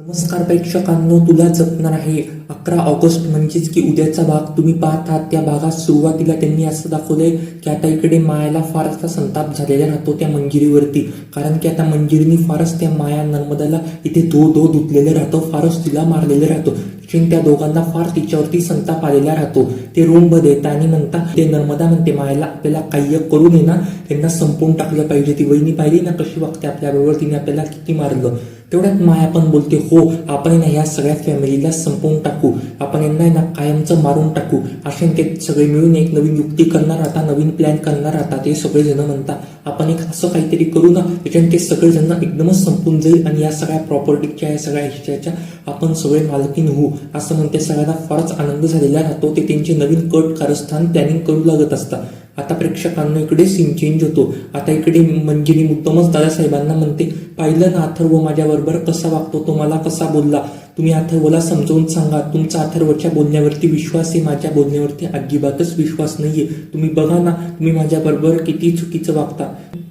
नमस्कार प्रेक्षकांनो तुला जपणार आहे. अकरा ऑगस्ट म्हणजेच की उद्याचा भाग. तुम्ही पाहत आहात त्या भागात सुरुवातीला त्यांनी असं दाखवलंय की आता इकडे मायाला फारच संताप झालेला राहतो त्या मंजिरीवरती. कारण की आता मंजिरीने फारच त्या माया नर्मदाला इथे धो धो धुतलेलं राहतो फारच तिला मारलेलं राहतो. त्या दोघांना फार तिच्यावरती संताप आलेला राहतो. ते रूममध्ये आणि म्हणता ते नर्मदा म्हणते मायाला आपल्याला काय करू नये ना. त्यांना संपवून टाकलं पाहिजे. ती वहिनी पाहिली ना कशी वागते आपल्याबरोबर तिने आपल्याला किती मारलं. तेवढ्यात माया पण बोलते हो आपण आहे ना ह्या सगळ्या फॅमिलीला संपवून टाकू. आपण यांना ना कायमचं मारून टाकू. असे ते सगळे मिळून एक नवीन युक्ती करणार आता नवीन प्लॅन करणार आता ते सगळेजण म्हणतात. आपण एक असं काहीतरी करू ना त्याच्याने ते सगळेजण एकदमच संपून जाईल आणि या सगळ्या प्रॉपर्टीच्या या सगळ्या हिच्याच्या आपण सगळे मालकीन होऊ. असं म्हणते सगळ्यांना फारच आनंद झालेला राहतो. ते त्यांचे नवीन कट कारस्थान प्लॅनिंग करू लागत असतात. आता प्रेक्षकांना इकडे सीन चेंज होतो. आता इकडे मंजिरी मुद्दमच दादासाहेबांना म्हणते पाहिलं ना अथर्व माझ्याबरोबर कसा वागतो तो मला कसा बोलला? तुम्ही अथर्वला समजावून सांगा. तुमचा अथर्वच्या बोलण्यावरती विश्वास आहे माझ्या बोलण्यावरती अजिबातच विश्वास नाहीये. तुम्ही बघा ना तुम्ही माझ्याबरोबर किती चुकीचं वागता.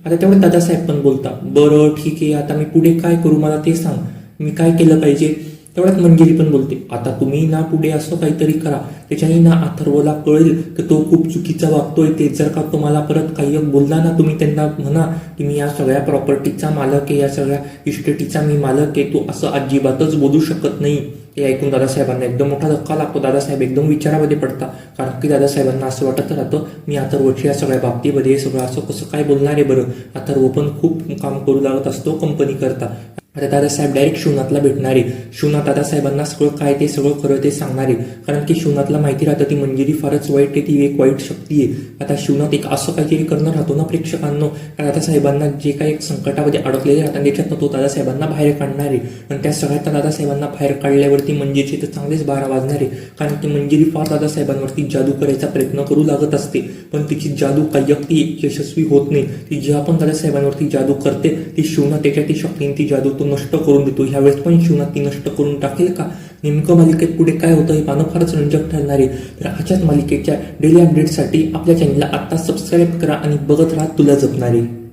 आता तेवढे दादासाहेब पण बोलता बरं ठीक आहे आता मी पुढे काय करू? मला ते सांग. मी काय केलं पाहिजे? तेवढ्यात मंजिरी पण बोलते आता तुम्ही ना पुढे असं काहीतरी करा. त्याच्याने ना अथर्वला कळेल की तो खूप चुकीचा वागतोय. ते जर का तुम्हाला परत काही बोलला ना तुम्ही त्यांना म्हणा की मी या सगळ्या प्रॉपर्टीचा मालक आहे या सगळ्या इस्टेटीचा मी मालक आहे. तो असं अजिबातच बोलू शकत नाही. हे ऐकून दादासाहेबांना एकदम मोठा धक्का लागतो. दादासाहेब एकदम विचारामध्ये पडता कारण की दादासाहेबांना असं वाटत राहतं मी अथर्वच्या या सगळ्या बाबतीमध्ये हे सगळं असं कसं काय बोलणार आहे बरं? अथर्व पण खूप काम करू लागत असतो कंपनी करता. आता दादासाहेब डायरेक्ट शिवनाथला भेटणारे. शिवनाथ दादासाहेबांना सगळं काय ते सगळं खरं ते सांगणारे. कारण की शिवनाथला माहिती राहतं ती मंजिरी फारच वाईट आहे ती एक वाईट शक्ती आहे. आता शिवनाथ एक असं काहीतरी करणार राहतो ना प्रेक्षकांनो. कारण दादासाहेबांना जे काही एक संकटामध्ये अडकलेले राहतात त्याच्यातनं तो दादासाहेबांना बाहेर काढणार. आहे आणि त्या सगळ्यात दादासाहेबांना बाहेर काढल्यावरती मंजिरीचे तर चांगलेच बारा वाजणार. आहे कारण की मंजिरी फार दादासाहेबांवरती जादू करायचा प्रयत्न करू लागत असते. पण तिची जादू कायकती यशस्वी होत नाही. ती जेव्हा पण दादासाहेबांवरती जादू करते ती शिवनाथ त्याच्या ती शक्तीने ती जादू तो नष्ट करून देतो. ह्यावेळेस पण शिवनाथ ती नष्ट करून टाकेल का? नेमकं मालिकेत पुढे काय होतं हे पाहणं फारच रंजक ठरणार आहे. तर अशाच मालिकेच्या डेली अपडेटसाठी आपल्या चॅनलला आता सबस्क्राईब करा आणि बघत राहा. तुला जपणारे.